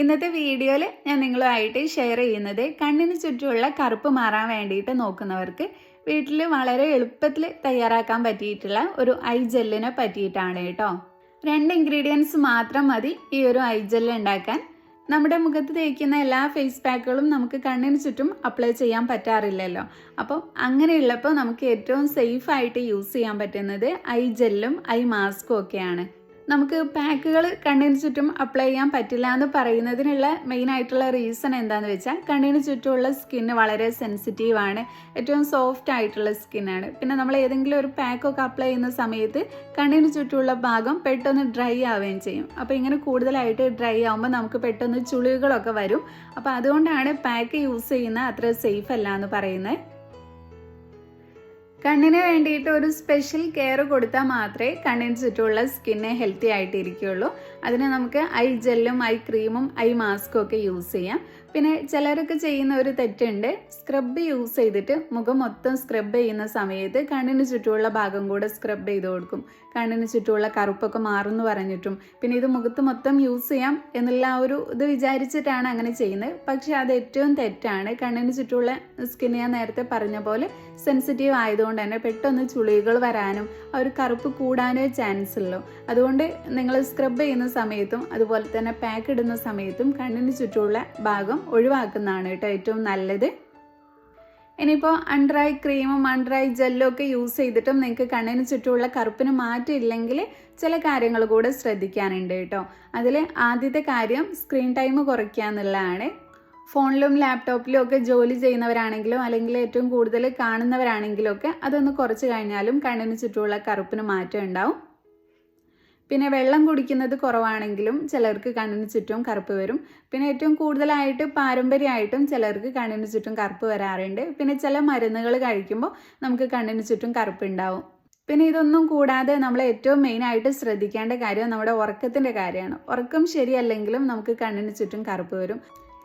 ഇന്നത്തെ വീഡിയോയിൽ ഞാൻ നിങ്ങളുമായിട്ട് ഷെയർ ചെയ്യുന്നത് കണ്ണിന് ചുറ്റുമുള്ള കറുപ്പ് മാറാൻ വേണ്ടിയിട്ട് നോക്കുന്നവർക്ക് വീട്ടിൽ വളരെ എളുപ്പത്തിൽ തയ്യാറാക്കാൻ പറ്റിയിട്ടുള്ള ഒരു ഐ ജെല്ലിനെ പറ്റിയിട്ടാണ് കേട്ടോ. രണ്ട് ഇൻഗ്രീഡിയൻസ് മാത്രം മതി ഈ ഒരു ഐ ജെല്ല് ഉണ്ടാക്കാൻ. നമ്മുടെ മുഖത്ത് തേക്കുന്ന എല്ലാ ഫേസ് പാക്കുകളും നമുക്ക് കണ്ണിന് ചുറ്റും അപ്ലൈ ചെയ്യാൻ പറ്റാറില്ലല്ലോ. അപ്പം അങ്ങനെയുള്ളപ്പോൾ നമുക്ക് ഏറ്റവും സേഫ് ആയിട്ട് യൂസ് ചെയ്യാൻ പറ്റുന്നത് ഐ ജെല്ലും ഐ മാസ്കും ഒക്കെയാണ്. നമുക്ക് പാക്കുകൾ കണ്ണിന് ചുറ്റും അപ്ലൈ ചെയ്യാൻ പറ്റില്ല എന്ന് പറയുന്നതിനുള്ള മെയിൻ ആയിട്ടുള്ള റീസൺ എന്താണെന്ന് വെച്ചാൽ കണ്ണിന് ചുറ്റുമുള്ള സ്കിന്ന് വളരെ സെൻസിറ്റീവ് ആണ്. ഏറ്റവും സോഫ്റ്റ് ആയിട്ടുള്ള സ്കിന്നാണ് പിന്നെ നമ്മൾ ഏതെങ്കിലും ഒരു പാക്കൊക്കെ അപ്ലൈ ചെയ്യുന്ന സമയത്ത് കണ്ണിന് ചുറ്റുമുള്ള ഭാഗം പെട്ടെന്ന് ഡ്രൈ ആവുകയും ചെയ്യും. അപ്പോൾ ഇങ്ങനെ കൂടുതലായിട്ട് ഡ്രൈ ആവുമ്പോൾ നമുക്ക് പെട്ടെന്ന് ചുളിവുകളൊക്കെ വരും. അപ്പോൾ അതുകൊണ്ടാണ് പാക്ക് യൂസ് ചെയ്യുന്ന അത്ര സേഫ് അല്ല എന്ന് പറയുന്നത്. കണ്ണിന് വേണ്ടിയിട്ട് ഒരു സ്പെഷ്യൽ കെയർ കൊടുത്താൽ മാത്രമേ കണ്ണിന് ചുറ്റുമുള്ള സ്കിന്ന് ഹെൽത്തി ആയിട്ടിരിക്കുകയുള്ളൂ. അതിന് നമുക്ക് ഐ ജെല്ലും ഐ ക്രീമും ഐ മാസ്കും ഒക്കെ യൂസ് ചെയ്യാം. പിന്നെ ചിലരൊക്കെ ചെയ്യുന്ന ഒരു തെറ്റുണ്ട്. സ്ക്രബ് യൂസ് ചെയ്തിട്ട് മുഖം മൊത്തം സ്ക്രബ് ചെയ്യുന്ന സമയത്ത് കണ്ണിന് ചുറ്റുമുള്ള ഭാഗം കൂടെ സ്ക്രബ് ചെയ്ത് കൊടുക്കും. കണ്ണിന് ചുറ്റുമുള്ള കറുപ്പൊക്കെ മാറുമെന്ന് പറഞ്ഞിട്ടും. പിന്നെ ഇത് മുഖത്ത് മൊത്തം യൂസ് ചെയ്യാം എന്നുള്ള ആ ഒരു ഇത് വിചാരിച്ചിട്ടാണ് അങ്ങനെ ചെയ്യുന്നത്. പക്ഷേ അത് ഏറ്റവും തെറ്റാണ്. കണ്ണിന് ചുറ്റുമുള്ള സ്കിൻ ഞാൻ നേരത്തെ പറഞ്ഞ പോലെ സെൻസിറ്റീവ് ആയതുകൊണ്ട് തന്നെ പെട്ടെന്ന് ചുളികൾ വരാനും ആ ഒരു കറുപ്പ് കൂടാനേ ചാൻസ് ഉള്ളൂ. അതുകൊണ്ട് നിങ്ങൾ സ്ക്രബ് ചെയ്യുന്ന സമയത്തും അതുപോലെ തന്നെ പാക്ക് ഇടുന്ന സമയത്തും കണ്ണിന് ചുറ്റുമുള്ള ഭാഗം ഒഴിവാക്കുന്നതാണ് കേട്ടോ ഏറ്റവും നല്ലത്. ഇനിയിപ്പോൾ അൺഡ്രൈ ക്രീമും അൺഡ്രൈ ജെല്ലും ഒക്കെ യൂസ് ചെയ്തിട്ടും നിങ്ങൾക്ക് കണ്ണിന് ചുറ്റുമുള്ള കറുപ്പിന് മാറ്റമില്ലെങ്കിൽ ചില കാര്യങ്ങൾ കൂടെ ശ്രദ്ധിക്കാനുണ്ട് കേട്ടോ. അതിൽ ആദ്യത്തെ കാര്യം സ്ക്രീൻ ടൈം കുറയ്ക്കുക എന്നുള്ളതാണ്. ഫോണിലും ലാപ്ടോപ്പിലും ഒക്കെ ജോലി ചെയ്യുന്നവരാണെങ്കിലും അല്ലെങ്കിൽ ഏറ്റവും കൂടുതൽ കാണുന്നവരാണെങ്കിലും ഒക്കെ അതൊന്ന് കുറച്ച് കഴിഞ്ഞാലും കണ്ണിന് ചുറ്റുമുള്ള കറുപ്പിന് മാറ്റം ഉണ്ടാവും. പിന്നെ വെള്ളം കുടിക്കുന്നത് കുറവാണെങ്കിലും ചിലർക്ക് കണ്ണിന് ചുറ്റും കറുപ്പ് വരും. പിന്നെ ഏറ്റവും കൂടുതലായിട്ട് പാരമ്പര്യമായിട്ടും ചിലർക്ക് കണ്ണിന് ചുറ്റും കറുപ്പ് വരാറുണ്ട്. പിന്നെ ചില മരുന്നുകൾ കഴിക്കുമ്പോൾ നമുക്ക് കണ്ണിന് ചുറ്റും കറുപ്പ് ഉണ്ടാവും പിന്നെ ഇതൊന്നും കൂടാതെ നമ്മൾ ഏറ്റവും മെയിനായിട്ട് ശ്രദ്ധിക്കേണ്ട കാര്യം നമ്മുടെ ഉറക്കത്തിന്റെ കാര്യമാണ്. ഉറക്കം ശരിയല്ലെങ്കിലും നമുക്ക് കണ്ണിന് ചുറ്റും കറുപ്പ് വരും.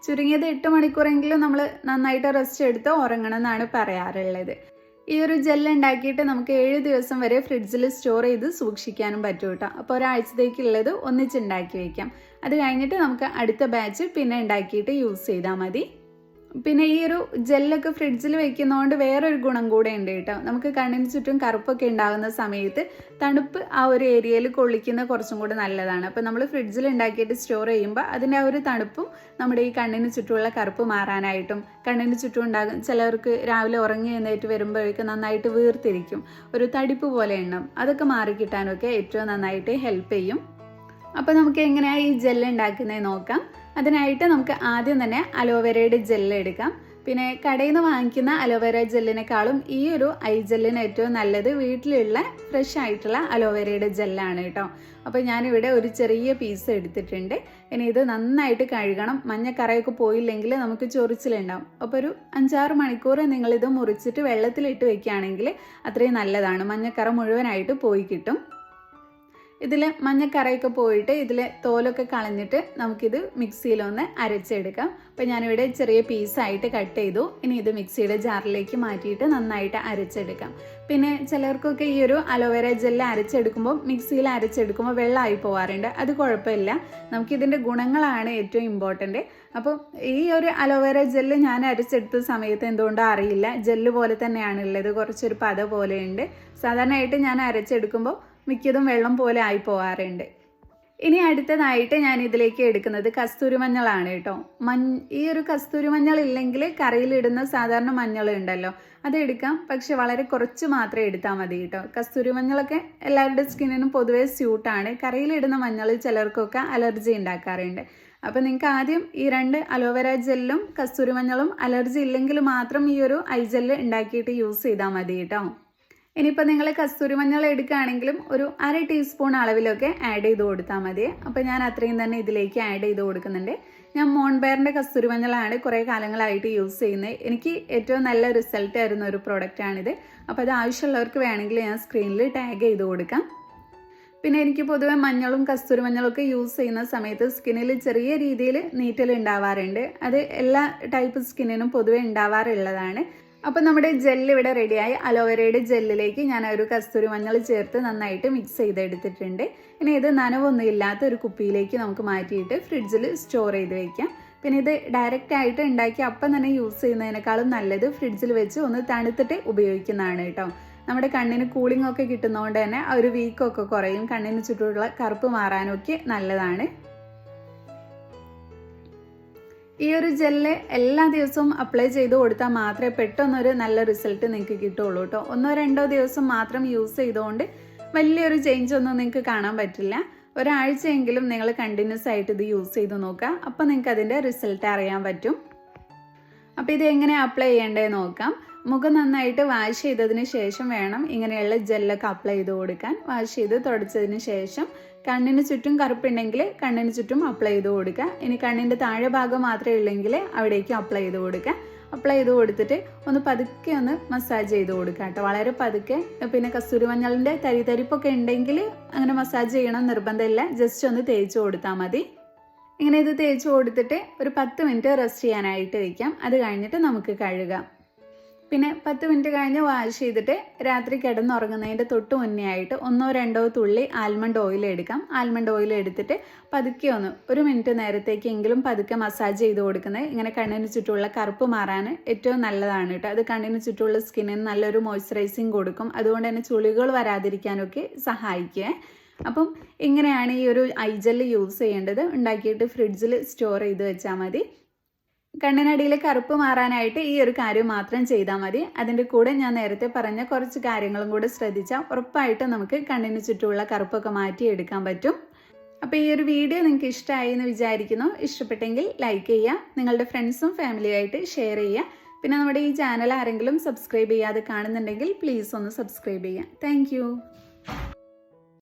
ചുരുങ്ങിയത് എട്ട് മണിക്കൂറെങ്കിലും നമ്മൾ നന്നായിട്ട് റെസ്റ്റ് എടുത്ത് ഉറങ്ങണം എന്നാണ് പറയാറുള്ളത്. ഈ ഒരു ജെൽ ഉണ്ടാക്കിയിട്ട് നമുക്ക് ഏഴ് ദിവസം വരെ ഫ്രിഡ്ജിൽ സ്റ്റോർ ചെയ്ത് സൂക്ഷിക്കാനും പറ്റും കേട്ടോ. അപ്പോൾ ഒരാഴ്ചത്തേക്കുള്ളത് ഒന്നിച്ചുണ്ടാക്കി വയ്ക്കാം അത് കഴിഞ്ഞിട്ട് നമുക്ക് അടുത്ത ബാച്ച് പിന്നെ ഉണ്ടാക്കിയിട്ട് യൂസ് ചെയ്താൽ മതി. പിന്നെ ഈ ഒരു ജെല്ലൊക്കെ ഫ്രിഡ്ജിൽ വെക്കുന്നതുകൊണ്ട് വേറൊരു ഗുണം കൂടെ ഉണ്ട് കേട്ടോ. നമുക്ക് കണ്ണിന് ചുറ്റും കറുപ്പൊക്കെ ഉണ്ടാകുന്ന സമയത്ത് തണുപ്പ് ആ ഒരു ഏരിയയിൽ കൊള്ളിക്കുന്ന കുറച്ചും കൂടെ നല്ലതാണ്. അപ്പോൾ നമ്മൾ ഫ്രിഡ്ജിൽ ഉണ്ടാക്കിയിട്ട് സ്റ്റോർ ചെയ്യുമ്പോൾ അതിന്റെ ആ ഒരു തണുപ്പും നമ്മുടെ ഈ കണ്ണിന് ചുറ്റുമുള്ള കറുപ്പ് മാറാനായിട്ടും കണ്ണിന് ചുറ്റും ഉണ്ടാകും ചിലവർക്ക് രാവിലെ ഉറങ്ങി എഴുന്നേറ്റ് വരുമ്പോഴേക്കും നന്നായിട്ട് വീർത്തിരിക്കും. ഒരു തടിപ്പ് പോലെ എണ്ണം അതൊക്കെ മാറിക്കിട്ടാനൊക്കെ ഏറ്റവും നന്നായിട്ട് ഹെൽപ്പ് ചെയ്യും. അപ്പോൾ നമുക്ക് എങ്ങനെയാണ് ഈ ജെല്ല് ഉണ്ടാക്കുന്നത് നോക്കാം. അതിനായിട്ട് നമുക്ക് ആദ്യം തന്നെ അലോവേരയുടെ ജെല്ല് എടുക്കാം. പിന്നെ കടയിൽ നിന്ന് വാങ്ങിക്കുന്ന അലോവേര ജെല്ലിനേക്കാളും ഈ ഒരു ഐ ജെല്ലിന് ഏറ്റവും നല്ലത് വീട്ടിലുള്ള ഫ്രഷ് ആയിട്ടുള്ള അലോവേരയുടെ ജെല്ലാണ് കേട്ടോ. അപ്പോൾ ഞാനിവിടെ ഒരു ചെറിയ പീസ് എടുത്തിട്ടുണ്ട്. ഇനി ഇത് നന്നായിട്ട് കഴുകണം. മഞ്ഞ മഞ്ഞക്കറയൊക്കെ പോയില്ലെങ്കിൽ നമുക്ക് ചൊറിച്ചിലുണ്ടാവും. അപ്പോൾ ഒരു അഞ്ചാറ് മണിക്കൂർ നിങ്ങളിത് മുറിച്ചിട്ട് വെള്ളത്തിലിട്ട് വെക്കുകയാണെങ്കിൽ അത്രയും നല്ലതാണ്. മഞ്ഞക്കറ മുഴുവനായിട്ട് പോയി കിട്ടും. ഇതിൽ മഞ്ഞക്കറയൊക്കെ പോയിട്ട് ഇതിൽ തോലൊക്കെ കളഞ്ഞിട്ട് നമുക്കിത് മിക്സിയിലൊന്ന് അരച്ചെടുക്കാം. അപ്പോൾ ഞാനിവിടെ ചെറിയ പീസായിട്ട് കട്ട് ചെയ്തു. ഇനി ഇത് മിക്സിയുടെ ജാറിലേക്ക് മാറ്റിയിട്ട് നന്നായിട്ട് അരച്ചെടുക്കാം. പിന്നെ ചിലർക്കൊക്കെ ഈ ഒരു അലോവേര ജെല്ല് അരച്ചെടുക്കുമ്പോൾ മിക്സിയിൽ അരച്ചെടുക്കുമ്പോൾ വെള്ളമായി പോവാറുണ്ട്. അത് കുഴപ്പമില്ല. നമുക്കിതിന്റെ ഗുണങ്ങളാണ് ഏറ്റവും ഇമ്പോർട്ടന്റ് അപ്പോൾ ഈ ഒരു അലോവേര ജെല്ല് ഞാൻ അരച്ചെടുത്ത സമയത്ത് എന്തുകൊണ്ടോ അറിയില്ല. ജെല്ല് പോലെ തന്നെയാണ് ഉള്ളത് കുറച്ചൊരു പത പോലെയുണ്ട്. സാധാരണയായിട്ട് ഞാൻ അരച്ചെടുക്കുമ്പോൾ മിക്കതും വെള്ളം പോലെ ആയി പോകാറുണ്ട് ഇനി അടുത്തതായിട്ട് ഞാൻ ഇതിലേക്ക് എടുക്കുന്നത് കസ്തൂരി മഞ്ഞളാണ് കേട്ടോ. മൻ ഈ ഒരു കസ്തൂരി മഞ്ഞൾ ഇല്ലെങ്കിൽ കറിയിലിടുന്ന സാധാരണ മഞ്ഞൾ ഉണ്ടല്ലോ. അത് എടുക്കാം. പക്ഷെ വളരെ കുറച്ച് മാത്രമേ എടുത്താൽ മതി കേട്ടോ. കസ്തൂരി മഞ്ഞളൊക്കെ എല്ലാവരുടെ സ്കിന്നിനും പൊതുവേ സ്യൂട്ടാണ് കറിയിലിടുന്ന മഞ്ഞൾ ചിലർക്കൊക്കെ അലർജി ഉണ്ടാക്കാറുണ്ട്. അപ്പോൾ നിങ്ങൾക്ക് ആദ്യം ഈ രണ്ട് അലോവേര ജെല്ലും കസ്തൂരി മഞ്ഞളും അലർജി ഇല്ലെങ്കിൽ മാത്രം ഈ ഒരു ഐ ജെല്ല് ഉണ്ടാക്കിയിട്ട് യൂസ് ചെയ്താൽ മതി കേട്ടോ. ഇനിയിപ്പോൾ നിങ്ങൾ കസ്തൂരി മഞ്ഞൾ എടുക്കുകയാണെങ്കിലും ഒരു അര ടീസ്പൂൺ അളവിലൊക്കെ ആഡ് ചെയ്ത് കൊടുത്താൽ മതി. അപ്പോൾ ഞാൻ അത്രയും തന്നെ ഇതിലേക്ക് ആഡ് ചെയ്ത് കൊടുക്കുന്നുണ്ട്. ഞാൻ മോൺബെയറിന്റെ കസ്തൂരി മഞ്ഞളാണ് കുറേ കാലങ്ങളായിട്ട് യൂസ് ചെയ്യുന്നത്. എനിക്ക് ഏറ്റവും നല്ല റിസൾട്ട് ആയിരുന്ന ഒരു പ്രോഡക്റ്റാണിത് അപ്പോൾ അത് ആവശ്യമുള്ളവർക്ക് വേണമെങ്കിൽ ഞാൻ സ്ക്രീനിൽ ടാഗ് ചെയ്ത് കൊടുക്കാം. പിന്നെ എനിക്ക് പൊതുവേ മഞ്ഞളും കസ്തൂരി മഞ്ഞളും ഒക്കെ യൂസ് ചെയ്യുന്ന സമയത്ത് സ്കിന്നിൽ ചെറിയ രീതിയിൽ നീറ്റൽ ഉണ്ടാവാറുണ്ട്. അത് എല്ലാ ടൈപ്പ് സ്കിന്നിനും പൊതുവെ ഉണ്ടാവാറുള്ളതാണ്. അപ്പോൾ നമ്മുടെ ജെല്ല് ഇവിടെ റെഡിയായി അലോവേരയുടെ ജെല്ലിലേക്ക് ഞാൻ ഒരു കസ്തൂരി മഞ്ഞൾ ചേർത്ത് നന്നായിട്ട് മിക്സ് ചെയ്തെടുത്തിട്ടുണ്ട്. ഇനി ഇത് നനവൊന്നും ഇല്ലാത്ത ഒരു കുപ്പിയിലേക്ക് നമുക്ക് മാറ്റിയിട്ട് ഫ്രിഡ്ജിൽ സ്റ്റോർ ചെയ്ത് വെക്കാം. പിന്നെ ഇത് ഡയറക്റ്റ് ആയിട്ട് ഉണ്ടാക്കി അപ്പം തന്നെ യൂസ് ചെയ്യുന്നതിനേക്കാളും നല്ലത് ഫ്രിഡ്ജിൽ വെച്ച് ഒന്ന് തണുത്തിട്ട് ഉപയോഗിക്കുന്നതാണ് കേട്ടോ നമ്മുടെ കണ്ണിന് കൂളിംഗ് ഒക്കെ കിട്ടുന്നതുകൊണ്ട് തന്നെ ആ ഒരു വീക്കൊക്കെ കുറയും. കണ്ണിന് ചുറ്റുമുള്ള കറുപ്പ് മാറാനൊക്കെ നല്ലതാണ്. ഈ ഒരു ജെല്ല് എല്ലാ ദിവസവും അപ്ലൈ ചെയ്ത് കൊടുത്താൽ മാത്രമേ പെട്ടെന്നൊരു നല്ല റിസൾട്ട് നിങ്ങൾക്ക് കിട്ടുള്ളൂ കേട്ടോ ഒന്നോ രണ്ടോ ദിവസം മാത്രം യൂസ് ചെയ്തുകൊണ്ട് വലിയൊരു ചേഞ്ച് ഒന്നും നിങ്ങൾക്ക് കാണാൻ പറ്റില്ല. ഒരാഴ്ചയെങ്കിലും നിങ്ങൾ കണ്ടിന്യൂസ് ആയിട്ട് ഇത് യൂസ് ചെയ്ത് നോക്കുക അപ്പോൾ നിങ്ങൾക്ക് അതിന്റെ റിസൾട്ട് അറിയാൻ പറ്റും. അപ്പോൾ ഇത് എങ്ങനെ അപ്ലൈ ചെയ്യേണ്ടത് നോക്കാം. മുഖം നന്നായിട്ട് വാഷ് ചെയ്തതിന് ശേഷം വേണം ഇങ്ങനെയുള്ള ജെല്ലൊക്കെ അപ്ലൈ ചെയ്ത് കൊടുക്കാൻ. വാഷ് ചെയ്ത് തുടച്ചതിന് ശേഷം കണ്ണിന് ചുറ്റും കറുപ്പുണ്ടെങ്കിൽ കണ്ണിന് ചുറ്റും അപ്ലൈ ചെയ്ത് കൊടുക്കുക. ഇനി കണ്ണിന്റെ താഴെ ഭാഗം മാത്രമേ ഉള്ളെങ്കിൽ അവിടേക്ക് അപ്ലൈ ചെയ്ത് കൊടുക്കുക. അപ്ലൈ ചെയ്ത് കൊടുത്തിട്ട് ഒന്ന് പതുക്കെ ഒന്ന് മസാജ് ചെയ്ത് കൊടുക്കുക കേട്ടോ. വളരെ പതുക്കെ. പിന്നെ കസ്തൂരി മഞ്ഞളിന്റെ തരി തരിപ്പൊക്കെ ഉണ്ടെങ്കിൽ അങ്ങനെ മസാജ് ചെയ്യണം നിർബന്ധമില്ല. ജസ്റ്റ് ഒന്ന് തേച്ച് കൊടുത്താൽ മതി. ഇങ്ങനെ ഇത് തേച്ച് കൊടുത്തിട്ട് ഒരു പത്ത് മിനിറ്റ് റെസ്റ്റ് ചെയ്യാനായിട്ട് വയ്ക്കാം അത് കഴിഞ്ഞിട്ട് നമുക്ക് കഴുകാം. പിന്നെ പത്ത് മിനിറ്റ് കഴിഞ്ഞ് വാഷ് ചെയ്തിട്ട് രാത്രി കിടന്നുറങ്ങുന്നതിന്റെ തൊട്ട് മുന്നേ ആയിട്ട് ഒന്നോ രണ്ടോ തുള്ളി ആൽമണ്ട് ഓയിൽ എടുക്കാം. ആൽമണ്ട് ഓയിൽ എടുത്തിട്ട് പതുക്കെ ഒന്ന് ഒരു മിനിറ്റ് നേരത്തേക്കെങ്കിലും പതുക്കെ മസാജ് ചെയ്ത് കൊടുക്കുന്നത് ഇങ്ങനെ കണ്ണിന് ചുറ്റുമുള്ള കറുപ്പ് മാറാൻ ഏറ്റവും നല്ലതാണ് കേട്ടോ. അത് കണ്ണിന് ചുറ്റുമുള്ള സ്കിന്നിന് നല്ലൊരു മോയ്സ്ചറൈസിങ് കൊടുക്കും. അതുകൊണ്ട് തന്നെ ചുളികൾ വരാതിരിക്കാനൊക്കെ സഹായിക്കുക അപ്പം ഇങ്ങനെയാണ് ഈ ഒരു ഐ ഐജൽ യൂസ് ചെയ്യേണ്ടത്. ഉണ്ടാക്കിയിട്ട് ഫ്രിഡ്ജിൽ സ്റ്റോർ ചെയ്ത് വെച്ചാൽ മതി. കണ്ണിനടിയിലെ കറുപ്പ് മാറാനായിട്ട് ഈ ഒരു കാര്യം മാത്രം ചെയ്താൽ മതി. അതിന്റെ കൂടെ ഞാൻ നേരത്തെ പറഞ്ഞ കുറച്ച് കാര്യങ്ങളും കൂടെ ശ്രദ്ധിച്ചാൽ ഉറപ്പായിട്ടും നമുക്ക് കണ്ണിന് ചുറ്റുമുള്ള കറുപ്പൊക്കെ മാറ്റിയെടുക്കാൻ പറ്റും. അപ്പോൾ ഈ ഒരു വീഡിയോ നിങ്ങൾക്ക് ഇഷ്ടമായി എന്ന് വിചാരിക്കുന്നു. ഇഷ്ടപ്പെട്ടെങ്കിൽ ലൈക്ക് ചെയ്യുക നിങ്ങളുടെ ഫ്രണ്ട്സും ഫാമിലിയായിട്ട് ഷെയർ ചെയ്യുക. പിന്നെ നമ്മുടെ ഈ ചാനൽ ആരെങ്കിലും സബ്സ്ക്രൈബ് ചെയ്യാതെ കാണുന്നുണ്ടെങ്കിൽ പ്ലീസ് ഒന്ന് സബ്സ്ക്രൈബ് ചെയ്യുക. താങ്ക്